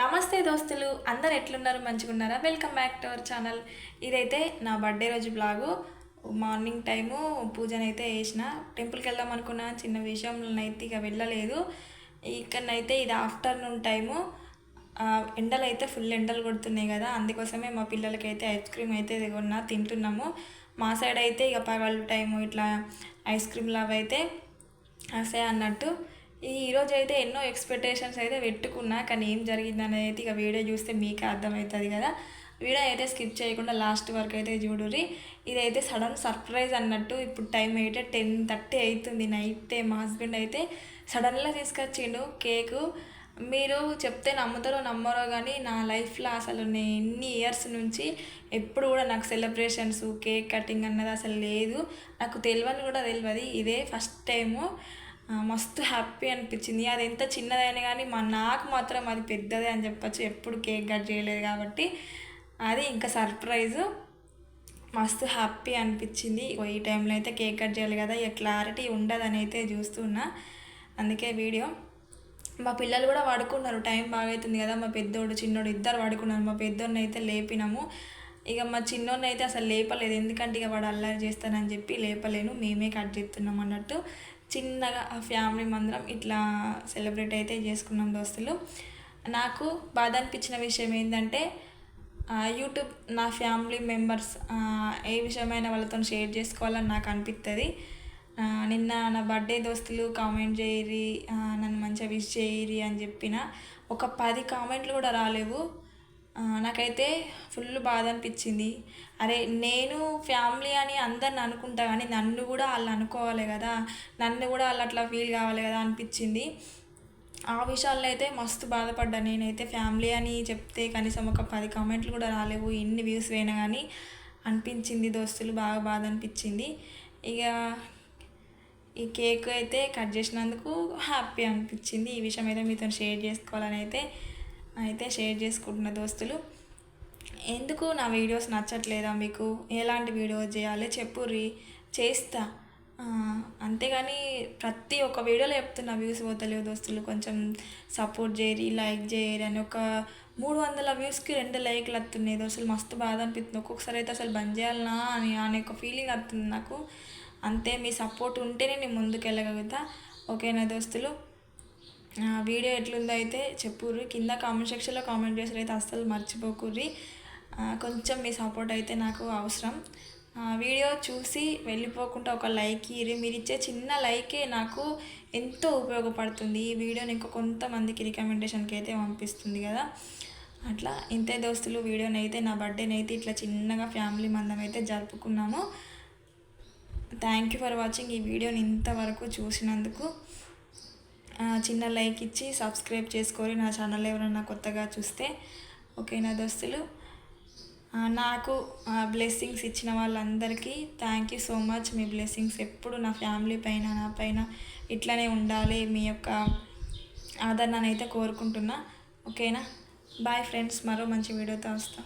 నమస్తే దోస్తులు అందరు ఎట్లున్నారు? మంచిగా ఉన్నారా welcome back to our channel ఇదైతే నా బర్త్డే రోజు బ్లాగు మార్నింగ్ టైము పూజనైతే వేసిన టెంపుల్కి వెళ్దాం అనుకున్నా చిన్న విషయంలోనైతే ఇక వెళ్ళలేదు. ఇక్కడనైతే ఇది ఆఫ్టర్నూన్ టైము. ఎండలు అయితే ఫుల్ ఎండలు కొడుతున్నాయి కదా అందుకోసమే మా పిల్లలకైతే ఐస్ క్రీమ్ అయితే కొన్నా తింటున్నాము. మా సైడ్ అయితే ఇక పగలు టైము ఇట్లా ఐస్ క్రీమ్ లాగా అయితే అసే అన్నట్టు. ఈరోజు అయితే ఎన్నో ఎక్స్పెక్టేషన్స్ అయితే పెట్టుకున్నా కానీ ఏం జరిగింది అనేది అయితే ఇక వీడియో చూస్తే మీకే అర్థమవుతుంది కదా. వీడియో అయితే స్కిప్ చేయకుండా లాస్ట్ వరకు అయితే చూడుర్రి. ఇదైతే సడన్ సర్ప్రైజ్ అన్నట్టు ఇప్పుడు టైం అయితే టెన్ థర్టీ అవుతుంది నైట్ మా హస్బెండ్ అయితే సడన్గా తీసుకొచ్చిండు కేకు మీరు చెప్తే నమ్ముతారో నమ్మరో కానీ నా లైఫ్లో అసలు నేను ఎన్ని ఇయర్స్ నుంచి ఎప్పుడు కూడా నాకు సెలబ్రేషన్స్ కేక్ కటింగ్ అన్నది అసలు లేదు. నాకు తెలియని కూడా తెలియదు. ఇదే ఫస్ట్ టైము మస్తు హ్యాపీ అనిపించింది. అది ఎంత చిన్నదైనా కానీ మా నాకు మాత్రం అది పెద్దదే అని చెప్పొచ్చు. ఎప్పుడు కేక్ కట్ చేయలేదు కాబట్టి. అది ఇంకా సర్ప్రైజు మస్తు హ్యాపీ అనిపించింది. ఈ టైంలో అయితే కేక్ కట్ చేయాలి కదా. ఇక క్లారిటీ ఉండదని అయితే చూస్తున్నా. అందుకే వీడియో మా పిల్లలు కూడా పడుకున్నారు. టైం బాగవుతుంది కదా. మా పెద్దోడు చిన్నోడు ఇద్దరు పడుకున్నారు. మా పెద్దోడిని అయితే లేపినాము. ఇక మా చిన్నోడిని అయితే అసలు లేపలేదు. ఎందుకంటే ఇక వాడు అల్లరి చేస్తానని చెప్పి లేపలేను. మేమే కట్ చేస్తున్నాం అన్నట్టు. చిన్నగా ఆ ఫ్యామిలీ మందరం ఇట్లా సెలబ్రేట్ అయితే చేసుకున్నాం దోస్తులు. నాకు బాధ అనిపించిన విషయం ఏంటంటే యూట్యూబ్ నా ఫ్యామిలీ మెంబర్స్ ఏ విషయమైన వాళ్ళతో షేర్ చేసుకోవాలని నాకు అనిపిస్తుంది నిన్న నా బర్త్డే దోస్తులు కామెంట్ చేయరి నన్ను మంచిగా విష్ చేయరి అని చెప్పిన ఒక పది కామెంట్లు కూడా రాలేవు. నాకైతే ఫుల్ బాధ అనిపించింది అరే నేను ఫ్యామిలీ అని అందరిని అనుకుంటా కానీ నన్ను కూడా వాళ్ళు అనుకోవాలి కదా. నన్ను కూడా వాళ్ళు అట్లా ఫీల్ కావాలి కదా అనిపించింది. ఆ విషయాల్లో అయితే మస్తు బాధపడ్డా నేనైతే. ఫ్యామిలీ అని చెప్తే కనీసం ఒక పది కామెంట్లు కూడా రాలేవు ఎన్ని వ్యూస్ పోయినా కానీ అనిపించింది. దోస్తులు బాగా బాధ అనిపించింది ఇక ఈ కేక్ అయితే కట్ చేసినందుకు హ్యాపీ అనిపించింది. ఈ విషయం అయితే మీతో షేర్ చేసుకోవాలని అయితే అయితే షేర్ చేసుకుంటున్న దోస్తులు ఎందుకు నా వీడియోస్ నచ్చట్లేదా మీకు? ఎలాంటి వీడియోస్ చేయాలి? చెప్పుర్రి చేస్తా. అంతేగాని ప్రతి ఒక్క వీడియోలో చెప్తున్నా వ్యూస్ పోతలేవు దోస్తులు. కొంచెం సపోర్ట్ చేయరి లైక్ చేయరి అని ఒక మూడు వందల వ్యూస్కి రెండు లైక్లు వస్తున్నాయి దోస్తులు. మస్తు బాధ అనిపిస్తుంది ఒక్కొక్కసారి అయితే అసలు బంద్ చేయాలనా అని అనే ఒక ఫీలింగ్ వస్తుంది నాకు. అంతే మీ సపోర్ట్ ఉంటేనే నేను ముందుకు వెళ్ళగలుగుతా ఓకేనా దోస్తులు? వీడియో ఎట్లుందో అయితే చెప్పుర్రి కింద కామెంట్ సెక్షన్లో కామెంట్ చేసారు అయితే అస్సలు మర్చిపోకుర్రి. కొంచెం మీ సపోర్ట్ అయితే నాకు అవసరం. వీడియో చూసి వెళ్ళిపోకుండా ఒక లైక్ ఇరి మీరు ఇచ్చే చిన్న లైకే నాకు ఎంతో ఉపయోగపడుతుంది. ఈ వీడియోని ఇంకా కొంతమందికి రికమెండేషన్కి అయితే పంపిస్తుంది కదా. అట్లా ఇంతే దోస్తులు వీడియోని అయితే నా బర్త్డేని అయితే ఇట్లా చిన్నగా ఫ్యామిలీ మందం అయితే జరుపుకున్నాము. థ్యాంక్ యూ ఫర్ వాచింగ్ ఈ వీడియోని ఇంతవరకు చూసినందుకు. చిన్న లైక్ ఇచ్చి సబ్స్క్రైబ్ చేసుకొని నా ఛానల్ ఎవరైనా కొత్తగా చూస్తే ఓకేనా దోస్తులు? నాకు బ్లెస్సింగ్స్ ఇచ్చిన వాళ్ళందరికీ థ్యాంక్ యూ సో మచ్ మీ బ్లెస్సింగ్స్ ఎప్పుడు నా ఫ్యామిలీ పైన నా పైన ఇట్లనే ఉండాలి. మీ యొక్క ఆదరణనైతే అయితే కోరుకుంటున్నా. ఓకేనా? బాయ్ ఫ్రెండ్స్ మరో మంచి వీడియోతో వస్తాం.